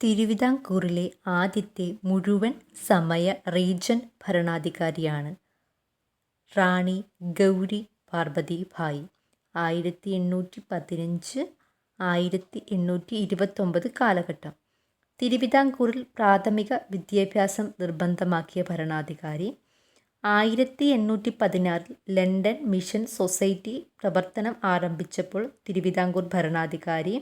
തിരുവിതാംകൂറിലെ ആദ്യത്തെ മുഴുവൻ സമയ റീജൻ ഭരണാധികാരിയാണ്. റാണി ഗൗരി പാർവതി ഭായ്. ആയിരത്തി എണ്ണൂറ്റി പതിനഞ്ച് ആയിരത്തി എണ്ണൂറ്റി ഇരുപത്തൊമ്പത് കാലഘട്ടം. തിരുവിതാംകൂറിൽ പ്രാഥമിക വിദ്യാഭ്യാസം നിർബന്ധമാക്കിയ ഭരണാധികാരി. ആയിരത്തി എണ്ണൂറ്റി പതിനാറിൽ ലണ്ടൻ മിഷൻ സൊസൈറ്റി പ്രവർത്തനം ആരംഭിച്ചപ്പോൾ തിരുവിതാംകൂർ ഭരണാധികാരി.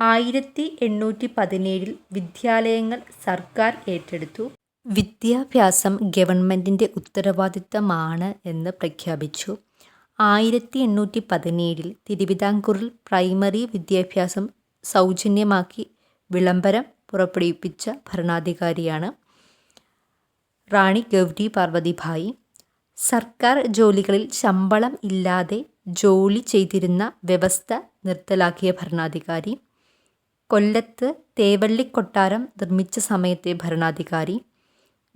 ആയിരത്തി എണ്ണൂറ്റി പതിനേഴിൽ വിദ്യാലയങ്ങൾ സർക്കാർ ഏറ്റെടുത്തു. വിദ്യാഭ്യാസം ഗവൺമെന്റിന്റെ ഉത്തരവാദിത്തമാണ് എന്ന് പ്രഖ്യാപിച്ചു. ആയിരത്തി എണ്ണൂറ്റി പതിനേഴിൽ തിരുവിതാംകൂറിൽ പ്രൈമറി വിദ്യാഭ്യാസം സൗജന്യമാക്കി വിളംബരം പുറപ്പെടുവിപ്പിച്ച ഭരണാധികാരിയാണ് റാണി ഗൗരി പാർവതിഭായി. സർക്കാർ ജോലികളിൽ ശമ്പളം ഇല്ലാതെ ജോലി ചെയ്തിരുന്ന വ്യവസ്ഥ നിർത്തലാക്കിയ ഭരണാധികാരി. കൊല്ലത്ത് തേവള്ളിക്കൊട്ടാരം നിർമ്മിച്ച സമയത്തെ ഭരണാധികാരി.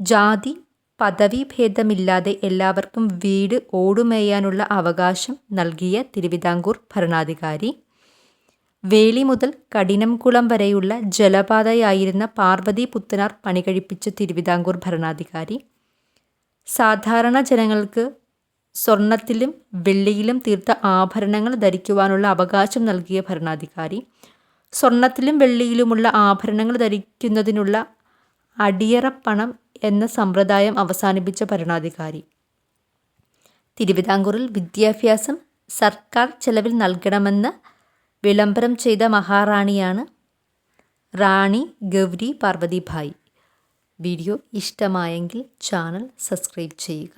ജാതി പദവി ഭേദമില്ലാതെ എല്ലാവർക്കും വീട് ഓടുമേയാനുള്ള അവകാശം നൽകിയ തിരുവിതാംകൂർ ഭരണാധികാരി. വേളി മുതൽ കഠിനംകുളം വരെയുള്ള ജലപാതയായിരുന്ന പാർവതി പുത്തനാർ പണികഴിപ്പിച്ച തിരുവിതാംകൂർ ഭരണാധികാരി. സാധാരണ ജനങ്ങൾക്ക് സ്വർണത്തിലും വെള്ളിയിലും തീർത്ത ആഭരണങ്ങൾ ധരിക്കുവാനുള്ള അവകാശം നൽകിയ ഭരണാധികാരി. സ്വർണത്തിലും വെള്ളിയിലുമുള്ള ആഭരണങ്ങൾ ധരിക്കുന്നതിനുള്ള അടിയറപ്പണം എന്ന സമ്പ്രദായം അവസാനിപ്പിച്ച ഭരണാധികാരി. തിരുവിതാംകൂറിൽ വിദ്യാഭ്യാസം സർക്കാർ ചെലവിൽ നൽകണമെന്ന് വിളംബരം ചെയ്ത മഹാറാണിയാണ് റാണി ഗൗരി പാർവതിഭായ്. വീഡിയോ ഇഷ്ടമായെങ്കിൽ ചാനൽ സബ്സ്ക്രൈബ് ചെയ്യുക.